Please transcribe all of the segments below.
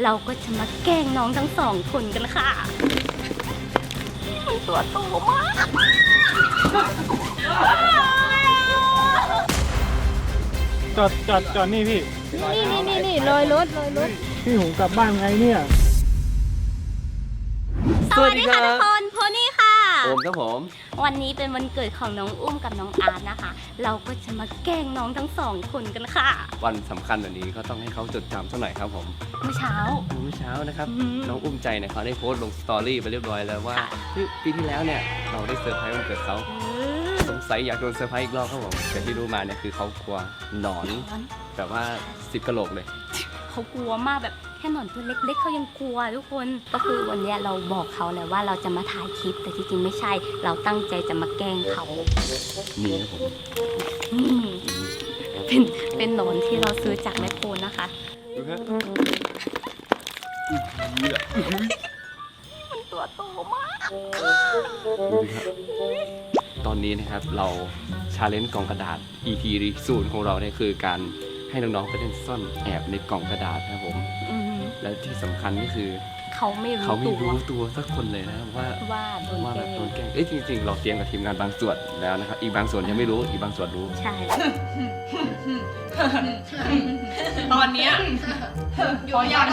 เราก็จะมาแกล้งน้องทั้งสองคนกันค่ะ มันตัวโตมาก จอดจอดจอดนี่พี่ นี่นี่นี่นี่ลอยรถลอยรถพี่ผมกลับบ้านไงเนี่ย สวัสดีค่ะทุกคน โพนี่ค่ะโอมครับผม วันนี้เป็นวันเกิดของน้องอุ้มกับน้องอาร์ตนะคะ เราก็จะมาแกล้งน้องทั้งสองคนกันค่ะ วันสำคัญแบบนี้ก็ต้องให้เขาจดจำสักหน่อยครับผมเมื่อเช้า เมื่อเช้านะครับ อืมน้องอุ้มใจเนี่ยเขาได้โพสต์ลงสตอรี่ไปเรียบร้อยแล้วว่าค่ะ เฮ้ยปีที่แล้วเนี่ยเราได้เซอร์ไพรส์วันเกิดเขาเออสงสัยอยากโดนเซอร์ไพรส์อีกรอบครับผมแต่ที่รู้มาเนี่ยคือเขากลัวหนอนแบบว่าสิบกะโหลกเลย เขากลัวมากแบบแค่หนอนตัวเล็ก ๆเขายังกลัวทุกคนก็คือวันเนี้ยเราบอกเขาแหละว่าเราจะมาถ่ายคลิป แต่ที่จริงไม่ใช่ เราตั้งใจจะมาแกล้งเขานี่ครับผมอืมเป็นเป็นหนอนที่เราซื้อจากแมคโครนะคะ ดูครับมันตัวโตมากดูครับตอนนี้นะครับเราชาเลนจ์กล่องกระดาษ EP ศูนย์ของเราเนี่ยคือการ ให้น้องๆไปเล่นซ่อนแอบในกล่องกระดาษนะครับผม อืมและที่สำคัญก็คือ เขาไม่รู้เขาไม่ตัวรู้ตัวสักคนเลยนะครับว่าว่าโดนว่าแกแบล้บงโดนแกล้งเอ้ยจริงๆ เราเตรียมกับทีมงานบางส่วนแล้วนะครับ อีกบางส่วนยังไม่รู้อีกบางส่วนรู้ ใช่ ตอนเนี้ยอยู่ยาก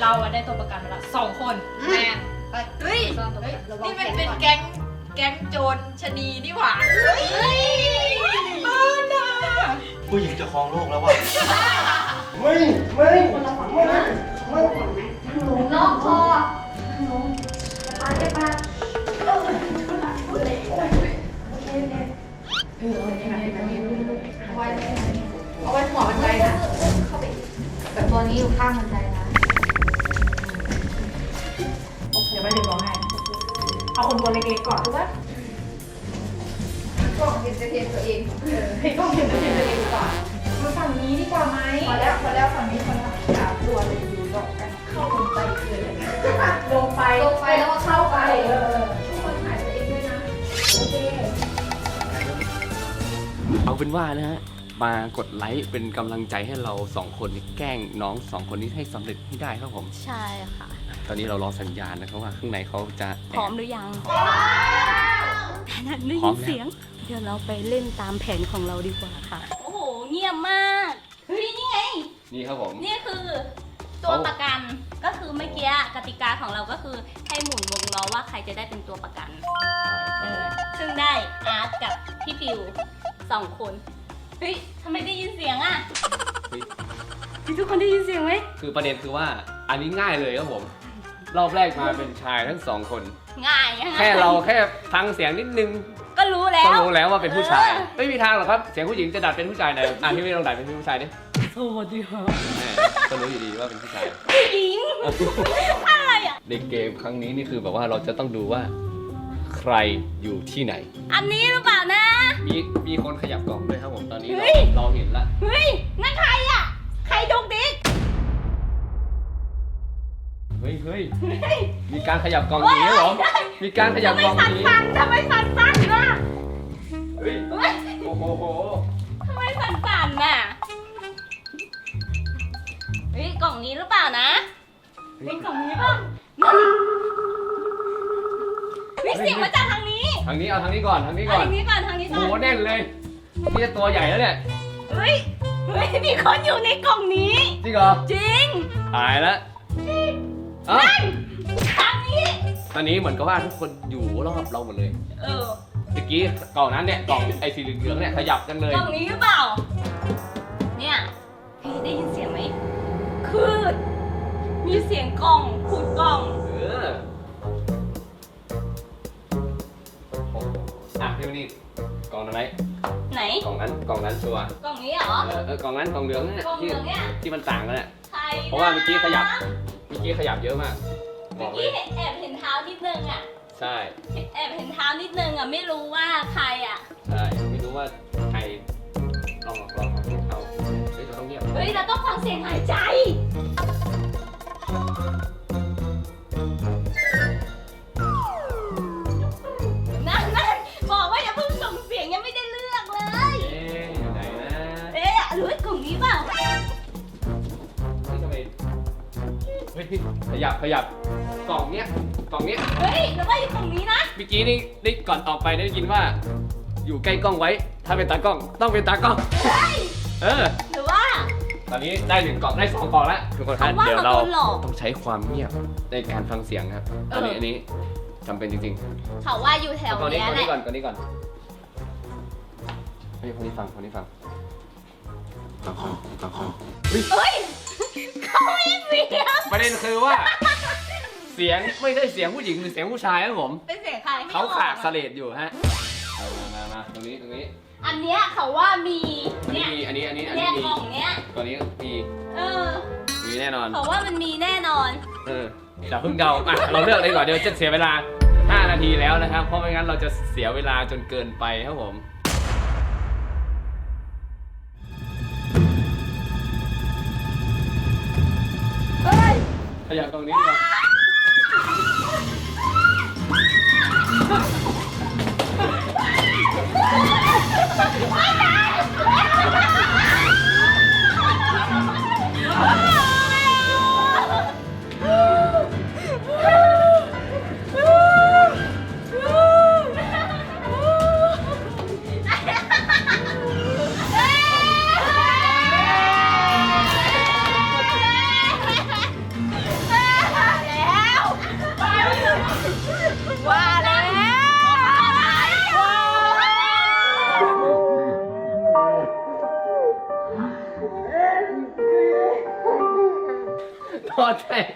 เราอะได้ตัวประกันมาแล้วสองคนแม่นเฮ้ยนี่มันเป็นแก๊งแก๊งโจรชะนีนี่หว่า ผู้หญิงจะครองโลกแล้วว่ะล็อกคอเอาไว้หัวบันไดนะแบบตัวนี้อยู่ข้างบันไดนะเดี๋ยวไปเดี๋ยวบอกให้เอาคนตัวเล็กๆก่อนถูกปะก ล้องเห็นจะเห็นตัวเองให้กล้องเห็นตัวเองดีกว่ามาฝั่งนี้ดีกว่าไหมพอแล้วพอแล้วฝั่งนี้คนสามตัวเลยอยู่ดอกกันเข้าลงไปเลยลงไปลงไปแล้วก็เข้าไปเออทุกคนถ่ายตัวเองด้วยนะโอเคเอาเป็นว่านะฮะมากดไลค์เป็นกำลังใจให้เราสองคนแกล้งน้องสองคนนี้ให้สำเร็จให้ได้ครับผม ใช่ค่ะ ตอนนี้เรารอสัญญาณนะครับว่าข้างในเขาจะพแอร้อมบหรือยัง นั่นได้พร้ยิอมนแล้วเสียง เดี๋ยวเราไปเล่นตามแผนของเราดีกว่าค่ะ โอ้โห เงียบมาก เฮ้ย นี่ไง นี่ครับผม นี่คือตัวประกัน ก็คือเมื่อกี้กติกาของเราก็คือให้หมุนวงล้อว่าใครจะได้เป็นตัวประกัน เออ ซึ่งได้อาร์ตกับพี่ฟิวสองคน เฮ้ยทำไมได้ยินเสียงอะเฮ้ยทุกคนได้ยินเสียงไหม คือประเด็นคือว่าอันนี้ง่ายเลยครับผม รอบแรกมาเป็นชายทั้งสองคน ง่ายอะแค่เราแค่ฟังเสียงนิดนึงก็รู้แล้ก็วรู้แล้วว่าเป็นผู้ชายเออไม่มีทางหรอกครับ เสียงผู้หญิงจะดัดเป็นผู้ชายไหนอะพี่ไม่ลองดัดเป็นผู้ชายดิสวัสดีค่ะแหม่ก็รู้อยู่ดีว่าเป็นผู้ชาย ผู้หญิง อะไรอะ ในเกมครั้งนี้นี่คือแบบว่าเราจะต้องดูว่า ใครอยู่ที่ไหน อันนี้หรือเปล่านะ มีมีคนขยับกล่องด้วยครับผมตอนนี้เฮ้เรายเราเห็นละ เฮ้ย นั่นใครอะ ใครดุก ฮ้ยเฮ้ยมีการขยับกล่องหนีเหรอ มีการขยับทำไมกล่องสั่นหนีสั่นทำไมสั่นสั่นน่ะเฮ้ยเฮ้ยโอ้โหโหทำไมสั่นสั่นน่ะเฮ้ยกล่องนี้หรือเปล่านะเป็นกล่องนี้ป่ะเฮ้ยเสียงมาจากทางนี้ ทางนี้เอาทางนี้ก่อนทางนี้เอาก่อนทางนี้ก่อนทางนี้โอ้ก่โหอนแน่นเลยนี่จะตัวใหญ่แล้วเนี่ยเฮ้ยเฮ้ยมีคนอยู่ในกล่องนี้ จริงเหรอ จริงตายแล้ว เอ้าทางนี้ ตอนนี้เหมือนกับว่าทุกคนอยู่รอบเราหมดเลยเออเมื่อกี้กล่องนั้นเนี่ยกล่องไอ้สีเหลืองๆเนี่ยขยับจังเลย กล่องนี้หรือเปล่า เนี่ยพี่ได้ยินเสียงไหม คือ มีเสียงกล่องขูดกล่อง เออโอ้โหอะพี่วันนี้กล่องนั้นไหนไหน กล่องนั้นกล่องนั้นชัวร์กล่องนี้เหรอ เออเออกล่องนั้นกล่องเหลืองเนี่ยกล่องเหที่ลืองเนี่ย ที่มันต่างกันเนี่ยใครเพราะว่าเมื่อกี้ขยับเมื่อกี้ขยับเยอะมากบเมื่ออกเลกี้ยเห็นแอบเห็นเท้านิดนึงอะ ใช่ แอบเห็นเท้านิดนึงอะ ไม่รู้ว่าใครอะ ใช่ ไม่รู้ว่าใครลองลองลองเอาเฮ้ยเราต้องเงียบเฮ้ย เราต้องฟังเสียงหายใจ นั่นนั่นบอกว่าอย่าเพิ่งส่งเสียงยังไม่ได้เลือกเลย เอ๊ะอยู่ไหนนะ เอ๊ะหรือว่ากล่องนี้ เฮ้ยพี่ขยับขยับกล่องเนี้ยกล่องเนี้ยเฮ้ยแล้วก็อยู่ตรงนี้นะ เมื่อกี้นี่ได้ก่อนออกไปได้ยินว่า อยู่ใกล้กล้องไว้ ถ้าเป็นตากล้องต้องเป็นตากล้องเออ หรือว่า ตอนนี้ได้หนึ่งกล่องได้สองกล่องแล้วทุกคนครับเขาว่าเดี๋ยวเราเราโดนหลอกต้องใช้ความเงียบในการฟังเสียงครับอันนี้อันนี้จำเป็นจริงเขาว่าอยู่แถๆวก่อนนี้เนี้ยก่อนแหนี้ละก่อนก่อนนี้ก่อนเฮ้ยคนนี้ฟังคนนี้ฟังฟังฟังฟังฟัง เฮ้ย ประเด็นคือว่า เสียงไม่ใช่เสียงผู้หญิงหรือเสียงผู้ชายครับผมเป็นเสียงใครไม่เขาออกขาดสเลดอยู่ฮะมามามามาตรงนี้ตรงนี้อันเนี้ยเขาว่ามีอันนี้เนี่ยมีอันนี้อันนี้อันเนี่นี้ยมีกล่องเนี้ย ตัวนี้มีเออมีแน่นอน เขาว่ามันมีแน่นอน เอออย่าเพิ่งเดาอะเราเลือกเลยดีกว่อนเดี๋ยวจะเสียเวลา 5 นาทีแล้วนะครับ เพราะไม่งั้นเราจะเสียเวลาจนเกินไปครับผม ยขยับตรงนี้ดีกว่าว่า นอนแตก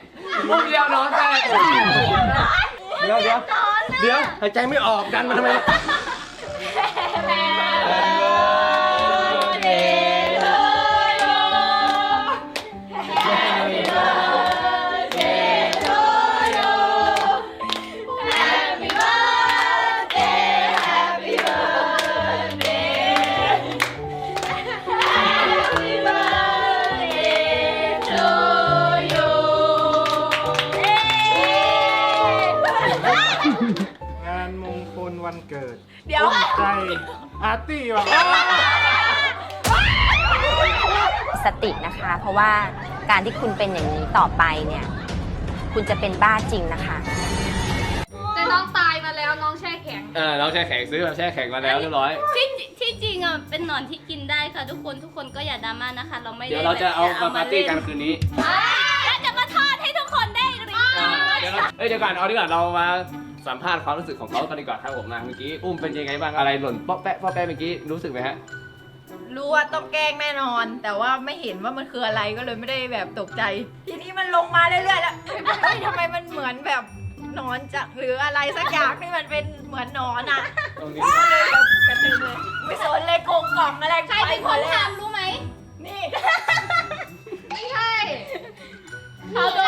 มุกเดียวนอนแตกเดี๋ยวเดี๋ยวเดี๋ยวหายใจไม่ออกดันมาทำไมาร์ตี้ว่ะสตินะคะ เพราะว่าการที่คุณเป็นอย่างนี้ต่อไปเนี่ย คุณจะเป็นบ้าจริงนะคะ แต่น้องตายมาแล้วน้องแช่แข็ง เออเราแช่แข็งซื้อแบบแช่แข็งมาแล้วเรียบร้อย ที่ที่จริงอะเป็นหนอนที่กินได้ค่ะ ทุกคนทุกคนก็อย่าดราม่านะคะ เราไม่ได้เดี๋ยวเราจะเอาแบบมาปาร์ตี้กันคืนนี้ แล้วจะมาทอดให้ทุกคนได้รีวิวเดี๋ยวเราเอ้ยเดี๋ยวก่อนเอาดีกว่าเรามา สัมภาษณ์ความรู้สึกของเขากันดีกว่าครับผมนะเมื่อกี้อุ้มเป็นยังไงบ้างอะไรหล่นป๊อกแป๊ะป๊อกแป๊ะเมื่อกี้รู้สึกไหมฮะรู้ว่าต้องแกล้งแน่นอน แต่ว่าไม่เห็นว่ามันคืออะไรก็เลยไม่ได้แบบตกใจ ทีนี้มันลงมาเรื่อยๆแล้วเฮ้ยทำไมมันเหมือนแบบหนอนจะหรืออะไรสักอย่างที่มันเป็นเหมือนหนอนอะตรงนี้ก็เลยแบบกระตือเลยไม่สนเลยโกงกล่องอะไรใครเป็นคนทำรู้ไหมนี่ ไม่ใช่เขาโดน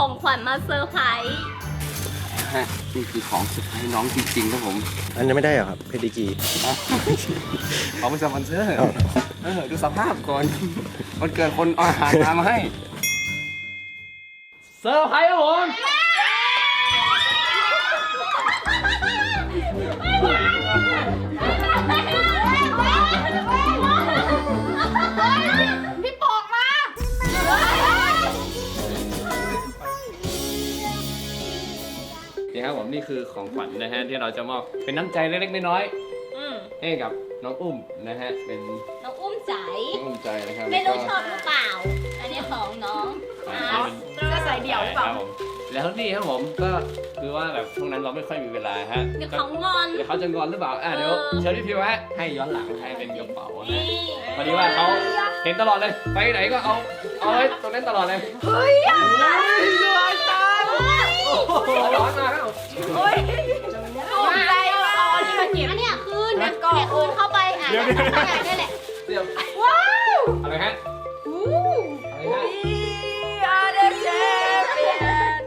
ของขวัญมาเซอร์ไพรส์ฮะนี่คือของสุดท้ายน้องจริงๆครับผมอันนี้ไม่ได้เหรอครับเพดิกีเขาเป็นสปอนเซอร์เออดูสภาพก่อนมันเกิดคนเอาอาหารมามาให้เซอร์ไพรส์ครับผมพี่ นี่ครับผมนี่คือของขวัญนะฮะที่เราจะมอบเป็นน้ำใจเล็กๆน้อยอืมๆให้กับน้องอุ้มนะฮะเป็นน้องอุ้มใจ น้องอุ้มใจนะครับไม่รู้แล้วชก็อบหรือเปล่า อันนี้ของน้องอาร์ตจะใส่เดี่ยวหรือเปล่า ครับผมแล้วนี่ครับผมก็คือว่าแบบช่วงนั้นเราไม่ค่อยมีเวลาฮะ เดี๋ยวเขางอน เดี๋ยวเขาจะงอนหรือเปล่า อะเดี๋ยวเออเชิญพี่พิวฮะให้ย้อนหลังให้เป็นกระเป๋าฮะนี่พอดีว่าเขาเห็นตลอดเลย ไปไหนก็เอา เอาไว้ตรงนั้นตลอดเลย เฮ้ยอะไรดวงจันทร์ ร้อนมาแล้วเฮ้ยอะไรวะอ๋อนี่มาเก็บอันเนี้ยคืนแล้นะวก็เนี่ยคืนเข้าไปอะเนี่ยนี่แหละเตรียมว้าวอะไรฮะอู้อะไรฮะ We are the champion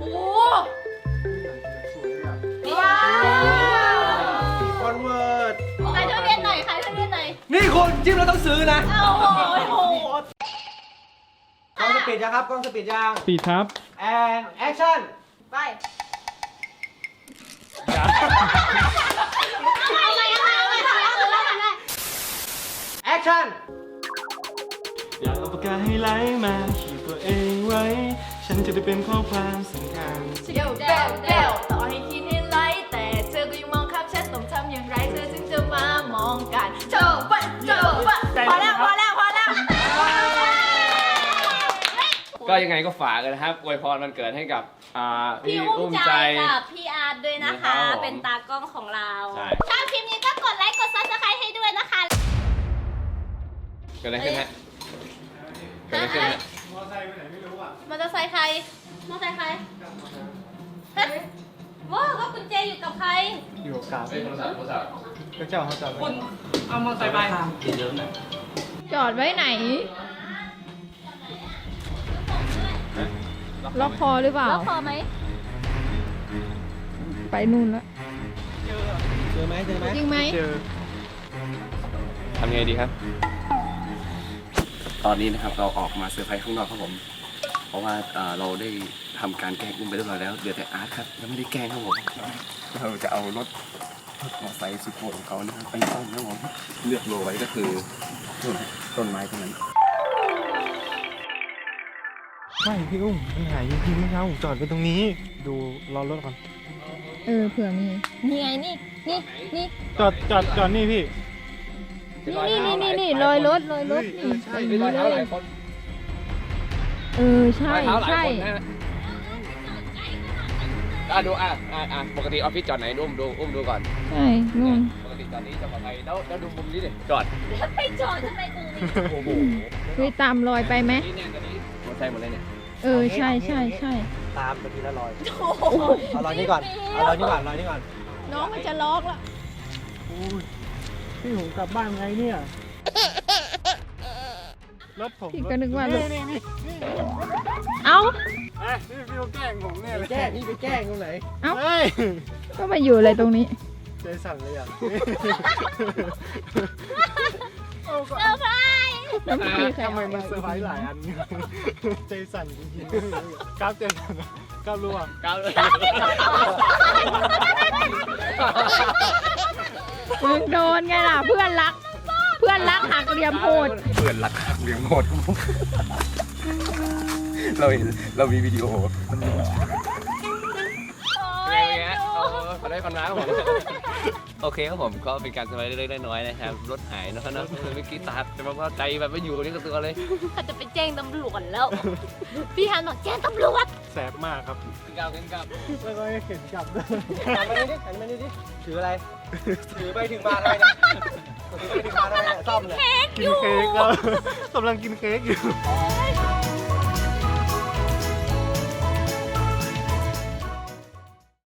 โอ้ว้าวคอนเวิร์ตขายทุเรียนหน่อยขายทุเรียนหน่อยนี่คุณจิ้มเราต้องซื้อนะโอ้โหโอ้โหกล้องสปีดยังครับกล้องสปีดยังปีครับ แอนแอคชั่นไปเอาไปเอาไปเอาไปเอาไปเอาไปชั่นอยากเอาปากกาให้ไหลมาขีดตัวเองไว้ ฉันจะได้เป็นข้อความสำคัญ เดวเดวเดวต่อให้คิดให้ ก็ยังไงก็ฝากกันนะครับอวยพรวันเกิดให้กับอ่าพี่อุ้มใจกับพี่อาร์ตด้วยนะคะนะครับผมเป็นตากล้องของเราใช่ชอบคลิปนี้ก็กดไลค์กดซับสไครต์ให้ด้วยนะคะเกิดอะไรขึ้นฮะเกิดอะไรขึ้นฮะมอไซค์ไปไหนไม่รู้อะมอเตอร์ไซค์ใครมอเตอร์ไซค์ใครเฮ้ยว้าวก็กุญแจอยู่กับใคร อยู่กับเฮ้ยโทรศัพท์โทรศัพท์พระเจ้าเขาจับไว้จอดไว้ไหน ล็อกคอหรือเปล่า แล้วพอไหมไปนู่นแล้วเจอไหมเจอไหมจริงไหมเจอทำไงดีครับ ตอนนี้นะครับเราออกมาเซอร์ไพรส์ข้างนอกครับผม เพราะว่าเอ่อเราได้ทำการแกล้งอุ้มไปเรียบร้อยแล้วเหลือแต่อาร์ตครับยังไม่ได้แกล้งครับผมเราจะเอารถมอเตอร์ไซค์สุดโหดของเขานะครับไปซ่อมครับผมเลือกโลไว้ก็คือต้นต้นไม้ตรงนั้น ไม่พี่อุ้มมันหายจริงๆเมื่อเช้าผมจอดไปตรงนี้ ดูรอรถก่อน เออเผื่อมีนี่ไงนี่นี่นี่จอดจอดจอดนี่พี่ นี่นี่นี่นี่ลอยรถลอยรถเฮ้ย นี่ใช่อย่างนี้เลยเออใช่รอยเท้าหลายใช่คนนะอะดูอะอะอะปกติออฟฟิศจอดไหนดูอุ้มดูอุ้มดูก่อนใช่นู่นปกติจอดนี้จอดกับใครแล้วแล้วดูมุมนี้ดิจอดไปจอดทำไมตรงนี้โอ้โหคุยตามรอยไปไหมนี่เนี่ยตอนนี้มอเตอร์ไซค์หมดเลยเนี่ย เออใช่ใช่ใช่ตามไปทีละรอยเอารอยนี้ก่อนเอารอยนี้ก่อนรอยนี้ก่อนน้องมันจะล็อกแล้วอุ้ยพี่ผมกลับบ้านไงเนี่ยรถผมพี่ก็นึกว่ารถนี่นี่นี่เอ้าเอ้ยนี่พี่เขาแกล้งผมเนี่ยเลยแกล้งนี่ไปแกล้งตรงไหนเอ้าเฮ้ยก็มาอยู่อะไรตรงนี้ ใจสั่นเลยอะ เอาก็ เซอร์ไพรส์ แล้วไม่มีใครทำไมมันเซอร์ไพรส์หลายอันเนี่ยใจสั่นจริงๆกราฟใจสั่นอะกราฟรู้อะก้าวเลยมึงโดนไงล่ะเพื่อนรัก เพื่อนรักหักเหลี่ยมโหดเปิดหลักหักเหลี่ยมโหดเราเห็นเรามีวิดีโอมันมีเป็นไงเอาขอได้ฟันม้าครับผม โอเคครับผมก็เป็นการสบายเล็กๆน้อยๆนะครับรถหายเนอะเนอะเมื่อกี้ตาแต่ว่าใจแบบไม่อยู่กับนี้กับตัวเลยเขาจะไปแจ้งตำรวจแล้ว พี่ฮันบอกแจ้งตำรวจ แสบมากครับขึ้นก้าวขึ้นก้าวแล้วก็ให้เข็นกลับด้วยหันมานี่ดิหันมานี่ดิถืออะไร ถือไปถึงมาทำไมเนี่ยถือไปถึงมาทำไมเนี่ยซ่อมเนี่ยกินเค้กแล้วกำลังกินเค้กอยู่โอ๊ย